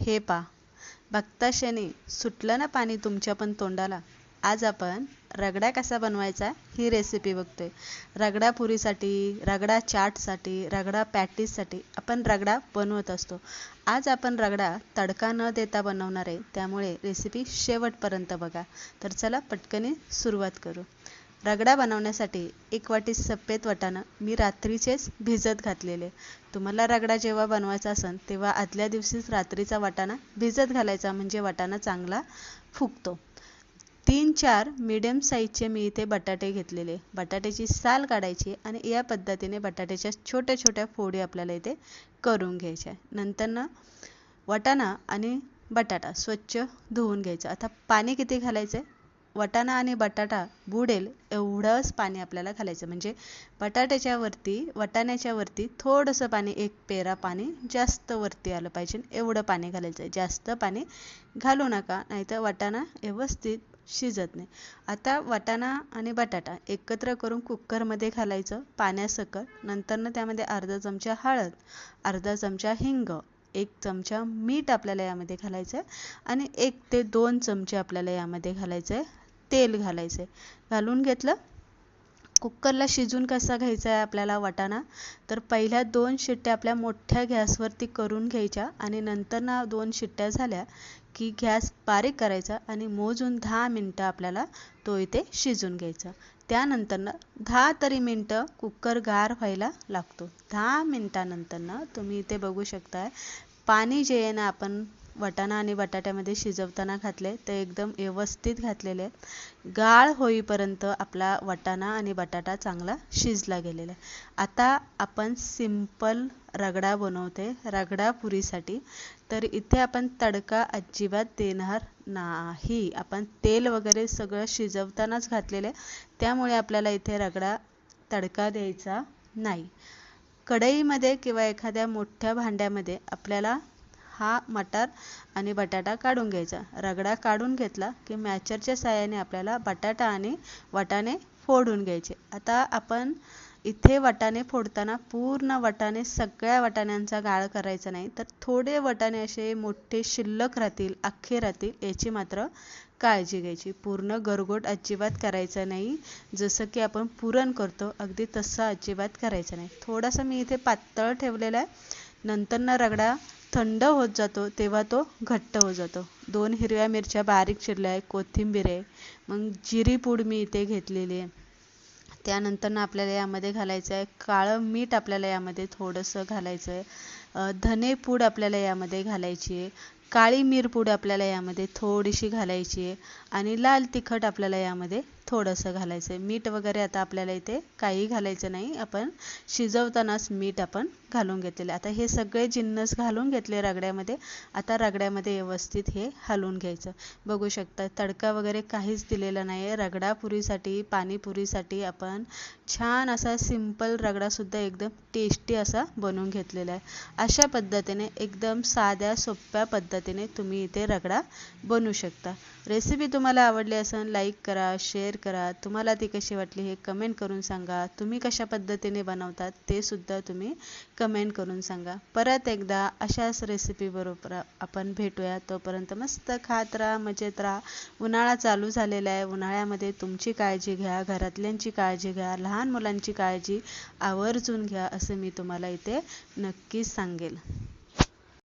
हे पा. बघता शनी सुटलं ना पाणी तुमच्या पण तोंडाला? आज आपण रगडा कसा बनवायचा ही रेसिपी बघतोय. रगडा पुरीसाठी रगडा चाटसाठी रगडा पॅटीससाठी आपण रगडा बनवत असतो. आज आपण रगडा तडका न देता बनवणार आहे. त्यामुळे रेसिपी शेवटपर्यंत बघा. तर चला पटकनी सुरुवात करू. रगडा बनवण्यासाठी एक वाटी सफेद वाटाणं मी रात्रीचेच भिजत घातलेले. तुम्हाला रगडा जेव्हा बनवायचा असेल तेव्हा आदल्या दिवशीच रात्रीचा वाटाणा भिजत घालायचा म्हणजे वाटाणा चांगला फुगतो. तीन चार मीडियम साईजचे मी इथे बटाटे घेतलेले. बटाट्याची साल काढायची आणि या पद्धतीने बटाट्याच्या छोट्या छोट्या फोडी आपल्याला इथे करून घ्यायच्या. नंतर ना वाटाणा आणि बटाटा स्वच्छ धुवून घ्यायचा. आता पाणी किती घालायचं आहे वटाणा आणि बटाटा बुडेल एवढंच पाणी आपल्याला घालायचं. म्हणजे बटाट्याच्या वरती वरती थोडंसं पाणी एक पेरा पाणी जास्त वरती आलं पाहिजे. एवढं पाणी घालायचं. आहे जास्त पाणी घालू नका नाहीतर वाटाणा व्यवस्थित शिजत नाही. आता वाटाणा आणि बटाटा एकत्र करून कुकरमध्ये घालायचं. पाण्यासकट. नंतरनं त्यामध्ये अर्धा चमचा हळद अर्धा चमचा हिंग एक चमचा मीठ आपल्याला यामध्ये घालायचं आहे आणि एक ते दोन चमचे आपल्याला यामध्ये घालायचं आहे तेल घालायचं आहे घालून घेतलं. कुकरला शिजून कसा घ्यायचा आहे आपल्याला वाटाणा? तर पहिल्या दोन शिट्ट्या आपल्या मोठ्या गॅसवरती करून घ्यायच्या आणि नंतर ना दोन शिट्ट्या झाल्या की गॅस बारीक करायचा आणि मोजून दहा मिनटं आपल्याला तो इथे शिजून घ्यायचा. त्यानंतरनं दहा तरी मिनटं कुकर गार व्हायला लागतो. दहा मिनटानंतरनं तुम्ही इथे बघू शकताय पाणी जे आहे ना आपण वटाणा आणि बटाट्यामध्ये शिजवताना घातले ते एकदम व्यवस्थित घातलेले. आहेत गाळ होईपर्यंत आपला वटाणा आणि बटाटा चांगला शिजला गेलेला आहे. आता आपण सिंपल रगडा बनवते रगडा पुरीसाठी. तर इथे आपण तडका अजिबात देणार नाही. आपण तेल वगैरे सगळं शिजवतानाच घातलेले आहे. त्यामुळे आपल्याला इथे रगडा तडका द्यायचा नाही. कढईमध्ये किंवा एखाद्या मोठ्या भांड्यामध्ये आपल्याला हा मटार आणि बटाटा काढून घ्यायचा. रगडा काढून घेतला की मॅचरच्या साह्याने आपल्याला बटाटा आणि वाटाणे फोडून घ्यायचे. आता आपण इथे वाटाणे फोडताना पूर्ण वाटाणे सगळ्या वाटाण्यांचा गाळ करायचा नाही तर थोडे वाटाणे असे मोठे शिल्लक राहतील अख्खे राहतील याची मात्र काळजी घ्यायची. पूर्ण गरगोट अजिबात करायचं नाही. जसं की आपण पुरण करतो अगदी तसं अजिबात करायचं नाही. थोडासा मी इथे पातळ ठेवलेला आहे. नंतर ना रगडा थंड होत जातो तेव्हा तो घट्ट होत जातो. दोन हिरव्या मिरच्या बारीक चिरल्या आहे कोथिंबीर आहे मग जिरी पूड मी इथे घेतलेली आहे. त्यानंतर आपल्याला यामध्ये घालायचं आहे काळं मीठ आपल्याला यामध्ये थोडंसं घालायचं आहे. धने पूड आपल्याला यामध्ये घालायची आहे. काळी मिरपूड आपल्याला यामध्ये थोडीशी घालायची आहे. आणि लाल तिखट आपल्याला यामध्ये थोडंसं घालायचं आहे. मीठ वगैरे आता आपल्याला इथे काही घालायचं नाही. आपण शिजवतानाच मीठ आपण घालून घेतलेले. आता हे सगळे जिन्नस घालून घेतले रगड्यामध्ये. आता रगड्यामध्ये व्यवस्थित हे हलवून घ्यायचं. बघू शकता तडका वगैरे काहीच दिलेला नाही आहे रगडापुरीसाठी पाणीपुरीसाठी आपण छान असा सिंपल रगडासुद्धा एकदम टेस्टी असा बनवून घेतलेला आहे. अशा पद्धतीने एकदम साध्या सोप्या पद्धतीने तुम्ही इथे रगडा बनवू शकता. रेसिपी तुम्हाला आवडली असेल लाईक करा शेअर करा. तुम्हाला ती कशी वाटली हे कमेंट करून सांगा. तुम्ही कशा पद्धतीने बनवतात ते सुद्धा तुम्ही कमेंट करून सांगा. परत एकदा अशाच रेसिपीबरोबर आपण भेटूया. तोपर्यंत मस्त खात राहा मजेत राहा. उन्हाळा चालू झालेला आहे. उन्हाळ्यामध्ये तुमची काळजी घ्या घरातल्यांची काळजी घ्या लहान मुलांची काळजी आवर्जून घ्या असं मी तुम्हाला इथे नक्कीच सांगेल.